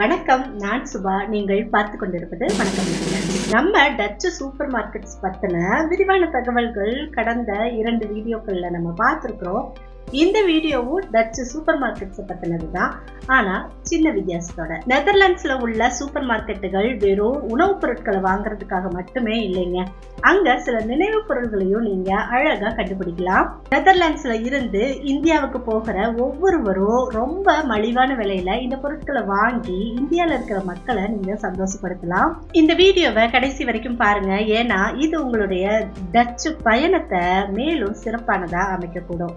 வணக்கம் நான் சுபா. நீங்கள் பார்த்து கொண்டிருப்பது வணக்கம். நம்ம டச்சு சூப்பர் மார்க்கெட்ஸ் பத்தின விரிவான தகவல்கள் கடந்த இரண்டு வீடியோக்கள்ல நம்ம பார்த்துருக்குறோம். இந்த வீடியோவும் டச்சு சூப்பர் மார்க்கெட்ஸை பற்றினது தான் ஆனால் சின்ன வித்தியாசத்தோட. நெதர்லாண்ட்ஸில் உள்ள சூப்பர் மார்க்கெட்டுகள் வெறும் உணவுப் பொருட்களை வாங்குறதுக்காக மட்டுமே இல்லைங்க. அங்கே சில நினைவுப் பொருள்களையும் நீங்கள் அழகாக கண்டுபிடிக்கலாம். நெதர்லாண்ட்ஸில் இருந்து இந்தியாவுக்கு போகிற ஒவ்வொருவரும் ரொம்ப மலிவான விலையில் இந்த பொருட்களை வாங்கி இந்தியாவில் இருக்கிற மக்களை நீங்கள் சந்தோஷப்படுத்தலாம். இந்த வீடியோவை கடைசி வரைக்கும் பாருங்கள் ஏன்னா இது உங்களுடைய டச்சு பயணத்தை மேலும் சிறப்பானதாக அமைக்கக்கூடும்.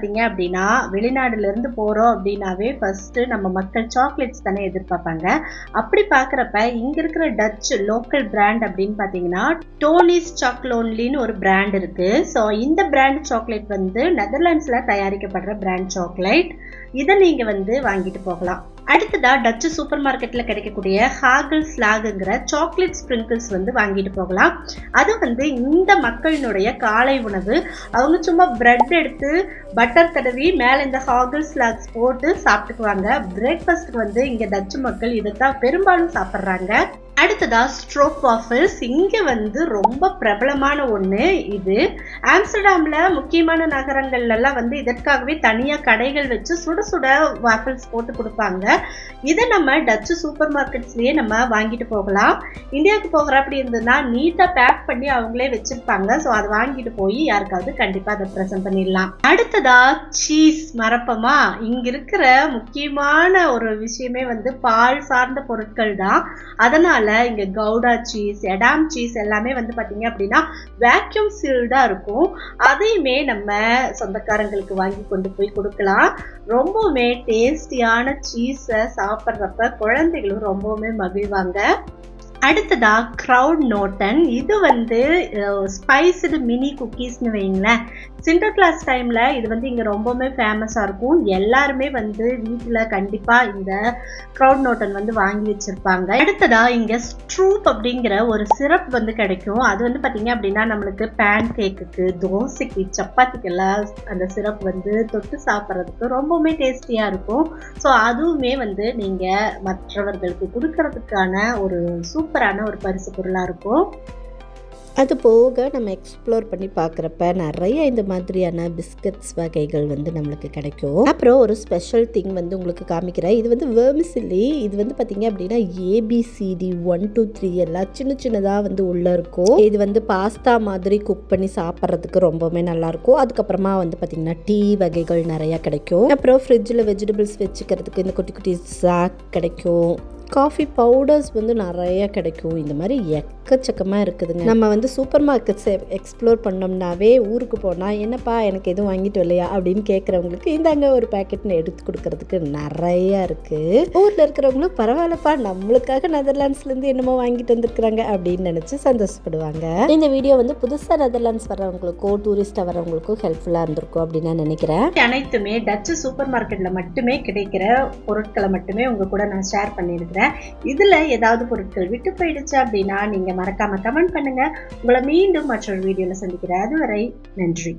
பார்த்தீங்க அப்படின்னா வெளிநாடுலேருந்து போகிறோம் அப்படின்னாவே ஃபஸ்ட்டு நம்ம மக்கள் சாக்லேட்ஸ் தானே எதிர்பார்ப்பாங்க. அப்படி பார்க்குறப்ப இங்கே இருக்கிற டச் லோக்கல் பிராண்ட் அப்படின்னு பார்த்தீங்கன்னா டோனிஸ் சாக்லோன்லின்னு ஒரு பிராண்ட் இருக்குது ஸோ இந்த பிராண்ட் சாக்லேட் வந்து நெதர்லாண்ட்ஸில் தயாரிக்கப்படுற பிராண்ட் சாக்லேட் இதை நீங்கள் வந்து வாங்கிட்டு போகலாம். அடுத்ததா டச்சு சூப்பர் மார்க்கெட்டில் கிடைக்கக்கூடிய ஹாகல் ஸ்லாகுங்கிற சாக்லேட் ஸ்ப்ரிங்கிள்ஸ் வந்து வாங்கிட்டு போகலாம். அது வந்து இந்த மக்களினுடைய காலை உணவு. அவங்க சும்மா பிரெட் எடுத்து பட்டர் தடவி மேலே இந்த ஹாகல் ஸ்லாக்ஸ் போட்டு சாப்பிட்டுக்குவாங்க. பிரேக்ஃபாஸ்ட்டுக்கு வந்து இங்கே டச்சு மக்கள் இதைத்தான் பெரும்பாலும் சாப்பிட்றாங்க. அடுத்ததா ஸ்ட்ரோப் வாஃபிள்ஸ் இங்கே வந்து ரொம்ப பிரபலமான ஒன்று இது. ஆம்ஸ்டர்டாமில் முக்கியமான நகரங்கள்லாம் வந்து இதற்காகவே தனியாக கடைகள் வச்சு சுட சுட வாஃபல்ஸ் போட்டு கொடுப்பாங்க. இதை நம்ம டச்சு சூப்பர் மார்க்கெட்ஸ்லேயே நம்ம வாங்கிட்டு போகலாம். இந்தியாவுக்கு போகிற அப்படி இருந்ததுன்னா நீட்டாக பேக் பண்ணி அவங்களே வச்சுருப்பாங்க. ஸோ அதை வாங்கிட்டு போய் யாருக்காவது கண்டிப்பாக அதை ப்ரெசென்ட் பண்ணிடலாம். அடுத்ததா சீஸ் மறப்பமா இங்கே இருக்கிற முக்கியமான ஒரு விஷயமே வந்து பால் சார்ந்த பொருட்கள் தான். அதனால் இங்கே கவுடா சீஸ் எடாம் சீஸ் எல்லாமே வந்து பார்த்தீங்க அப்படின்னா வேக்யூம் சீல்டாக இருக்கும். அதையுமே நம்ம சொந்தக்காரங்களுக்கு வாங்கி கொண்டு போய் கொடுக்கலாம். ரொம்பவுமே டேஸ்டியான சீஸை சாப்பிட்றப்ப குழந்தைகளும் ரொம்பவுமே மகிழ்வாங்க. அடுத்ததா க்ரௌட் நோட்டன் இது வந்து ஸ்பைஸ்டு மினி குக்கீஸ்னு வைங்களேன் சிண்டர் கிளாஸ் டைமில் இது வந்து இங்கே ரொம்பவுமே ஃபேமஸாக இருக்கும். எல்லாருமே வந்து வீட்டில் கண்டிப்பாக இந்த க்ரௌட் நோட்டன் வந்து வாங்கி வச்சுருப்பாங்க. அடுத்ததாக இங்கே ஸ்ட்ரூப் அப்படிங்கிற ஒரு சிரப் வந்து கிடைக்கும். அது வந்து பார்த்திங்க அப்படின்னா நம்மளுக்கு பேன் கேக்குக்கு தோசைக்கு சப்பாத்திக்கெல்லாம் அந்த சிரப் வந்து தொட்டு சாப்பிட்றதுக்கு ரொம்பவுமே டேஸ்டியாக இருக்கும். ஸோ அதுவுமே வந்து நீங்கள் மற்றவர்களுக்கு கொடுக்கறதுக்கான ஒரு சூப்பரான ஒரு பரிசு பொருளாக இருக்கும். அது போக நம்ம எக்ஸ்ப்ளோர் பண்ணி பார்க்குறப்ப நிறைய இந்த மாதிரியான பிஸ்கட்ஸ் வகைகள் வந்து நம்மளுக்கு கிடைக்கும். அப்புறம் ஒரு ஸ்பெஷல் திங் வந்து உங்களுக்கு காமிக்கிறேன். இது வந்து வேர்மிசில்லி இது வந்து பார்த்தீங்க அப்படின்னா ஏபிசிடி ஒன் டூ த்ரீ எல்லாம் சின்ன சின்னதாக வந்து உள்ளே இருக்கும். இது வந்து பாஸ்தா மாதிரி குக் பண்ணி சாப்பிட்றதுக்கு ரொம்பவுமே நல்லாயிருக்கும் அதுக்கப்புறமா வந்து பார்த்திங்கன்னா டீ வகைகள் நிறையா கிடைக்கும். அப்புறம் ஃப்ரிட்ஜில் வெஜிடபிள்ஸ் வச்சுக்கிறதுக்கு இந்த குட்டி குட்டி சாக் கிடைக்கும். காஃபி பவுடர்ஸ் வந்து நிறைய கிடைக்கும். இந்த மாதிரி எக்கச்சக்கமாக இருக்குதுங்க. நம்ம வந்து சூப்பர் மார்க்கெட்ஸை எக்ஸ்ப்ளோர் பண்ணோம்னாவே ஊருக்கு போனால் என்னப்பா எனக்கு எதுவும் வாங்கிட்டு இல்லையா அப்படின்னு கேட்குறவங்களுக்கு இந்தாங்க ஒரு பேக்கெட்னு எடுத்து கொடுக்கறதுக்கு நிறையா இருக்குது ஊரில் இருக்கிறவங்களும் பரவாயில்லப்பா நம்மளுக்காக நெதர்லாண்ட்ஸ்லேருந்து என்னமோ வாங்கிட்டு வந்திருக்கிறாங்க. அப்படின்னு நினச்சி சந்தோஷப்படுவாங்க. இந்த வீடியோ வந்து புதுசாக நெதர்லாண்ட்ஸ் வரவங்களுக்கோ டூரிஸ்டாக வரவங்களுக்கோ ஹெல்ப்ஃபுல்லாக இருந்திருக்கும் அப்படின்னு நான் நினைக்கிறேன். அனைத்துமே டச்சு சூப்பர் மார்க்கெட்டில் மட்டுமே கிடைக்கிற பொருட்களை மட்டுமே உங்கள் கூட நான் ஷேர் பண்ணியிருக்கிறேன். இதில் ஏதாவது பொருட்கள் விட்டு போயிடுச்சு அப்படின்னா நீங்க மறக்காம கமெண்ட் பண்ணுங்க. உங்களை மீண்டும் மற்றொரு வீடியோவில் சந்திக்கிறேன். அதுவரை நன்றி.